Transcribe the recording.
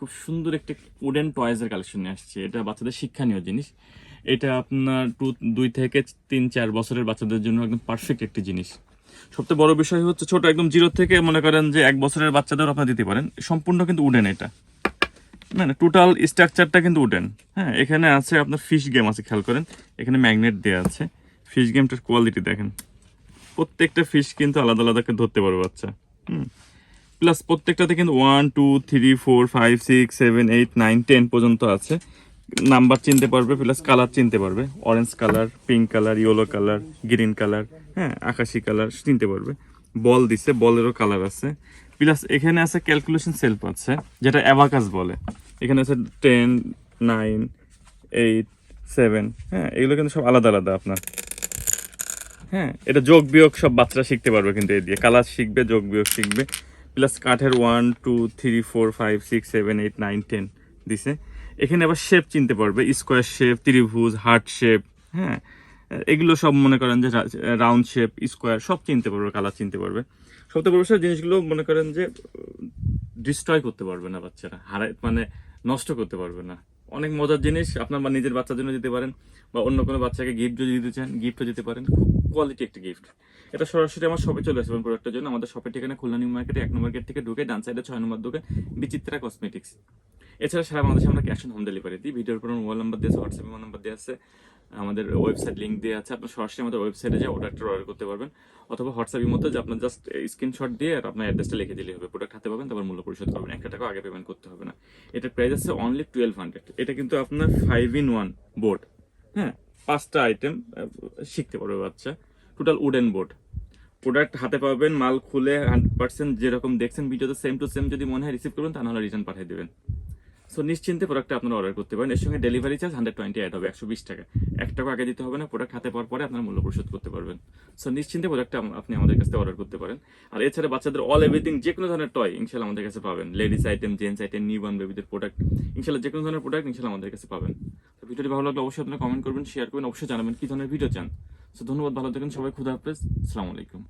খুব সুন্দর একটি উডেন কালেকশন নিয়ে আসছে। এটা বাচ্চাদের শিক্ষণীয় জিনিস। এটা আপনার টু দুই থেকে তিন, চার বছরের বাচ্চাদের জন্য একদম পারফেক্ট একটি জিনিস। সবচেয়ে বড় বিষয় হচ্ছে ছোট, একদম জিরো থেকে মনে করেন যে এক বছরের বাচ্চাদের আপনারা দিতে পারেন। সম্পূর্ণ কিন্তু উডেন এটা। মানে টোটাল স্ট্রাকচারটা কিন্তু উডেন হ্যাঁ এখানে আছে আপনার ফিশ গেম আছে, খেয়াল করেন। এখানে ম্যাগনেট দেওয়া আছে। ফিশ গেমটার কোয়ালিটি দেখেন। প্রত্যেকটা ফিশ কিন্তু আলাদা আলাদা ধরতে পারবে বাচ্চা হুম। প্লাস প্রত্যেকটাতে কিন্তু one two three four five six seven eight nine ten পর্যন্ত আছে। নাম্বার চিনতে পারবে প্লাস কালার চিনতে পারবে। Orange colour pink colour yellow colour green colour হ্যাঁ আকাশি কালার চিনতে পারবে। বল দিছে বলেরও কালার আছে। প্লাস এখানে আছে ক্যালকুলেশন সেলফ আছে, যেটা অ্যাবাকাস বলে। এখানে আছে টেন নাইন এইট সেভেন হ্যাঁ এগুলো কিন্তু সব আলাদা আলাদা আপনার। হ্যাঁ এটা যোগ বিয়োগ সব বাচ্চারা শিখতে পারবে কিন্তু এই দিয়ে। কালার শিখবে, যোগ বিয়োগ শিখবে। প্লাস কাঠের one two three four five six seven eight nine ten দিছে। এখানে আবার শেপ চিনতে পারবে স্কোয়ার শেপ ত্রিভুজ হার্ট শেপ হ্যাঁ? এগুলো সব মনে করেন যে রাউন্ড শেপ স্কোয়ার সব চিনতে পারবে কালার চিনতে পারবে। সবথেকে বড় জিনিসগুলো মনে করেন যে ডিস্ট্রয় করতে পারবে না বাচ্চারা, হারায় মানে নষ্ট করতে পারবে না। অনেক মজার জিনিস। আপনার বা নিজের বাচ্চার জন্য যেতে পারেন, বা অন্য কোনো বাচ্চাকে গিফট যদি দিতে চান গিফটও দিতে পারেন। খুব কোয়ালিটি একটা গিফট এটা সরাসরি আমার শপে চলে আসবেন প্রোডাক্টের জন্য। আমাদের শপের ঠিকানা খুলনা নিউ মার্কেটে, এক নম্বর গেট থেকে ঢুকে ডান সাইডে ছয় নম্বর দোকান, বিচিত্রা কসমেটিক্স এছাড়া সারা বাংলাদেশে আমরা ক্যাশ অন হোম ডেলিভারি দিই। ভিডিওর কোনো মোবাইল নাম্বার দিয়েছে হোয়াটসঅ্যাপ নাম্বার দিয়ে আছে। আমাদের ওয়েবসাইট লিঙ্ক দিয়ে আছে। আপনার সরাসরি আমাদের ওয়েবসাইটে যে প্রোডাক্টটা অর্ডার করতে পারবেন। অথবা হোয়াটসঅ্যাপের মধ্যে যে আপনার জাস্ট স্ক্রিনশট দিয়ে আর আপনার অ্যাড্রেসটা লিখে দিলেই হবে। প্রোডাক্ট হাতে পাবেন, তারপর মূল্য পরিশোধ করবেন। একটা টাকা আগে পেমেন্ট করতে হবে না। এটার প্রাইস আছে অনলি টুয়েলভ হান্ড্রেড এটা কিন্তু আপনার ফাইভ ইন ওয়ান বোর্ড হ্যাঁ পাঁচটা আইটেম শিখতে পারবে বাচ্চা। টোটাল উডেন বোর্ড প্রোডাক্ট হাতে পাবেন, মাল খুলে হান্ড্রেড পার্সেন্ট যেরকম দেখছেন ভিডিওতে সেম টু সেম যদি মনে হয় রিসিভ করবেন তাহলে রিটার্ন পাঠিয়ে দেবেন। সো নিশ্চিন্তে প্রোডাক্টটা আপনারা অর্ডার করতে পারেন। এর সঙ্গে delivery charge hundred twenty add হবে, একশো বিশ টাকা। এক টাকা আগে দিতে হবে না প্রোডাক্ট হাতে পাওয়ার পরে আপনার মূল্য পরিশোধ করতে পারবেন। সো নিশ্চিন্তে প্রোডাক্টটা আপনি আমাদের কাছে অর্ডার করতে পারেন। আর এছাড়া বাচ্চাদের অল এভরিথিং যে কোনো ধরনের টয় ইনশাল্লাহ আমাদের কাছে পাবেন। Ladies item gents item new born বেবিদের প্রোডাক্ট ইনশাল্লাহ যে কোনো ধরনের প্রোডাক্ট ইনশাল্লাহ আমাদের কাছে পাবেন। তো ভিডিওটি ভালো লাগলে অবশ্যই আপনারা কমেন্ট করবেন শেয়ার করবেন, অবশ্যই জানাবেন কি ধরনের ভিডিও চান। সো ধন্যবাদ, ভালো থাকেন, সবাই খুদা হাফেজ, আসসালামু আলাইকুম।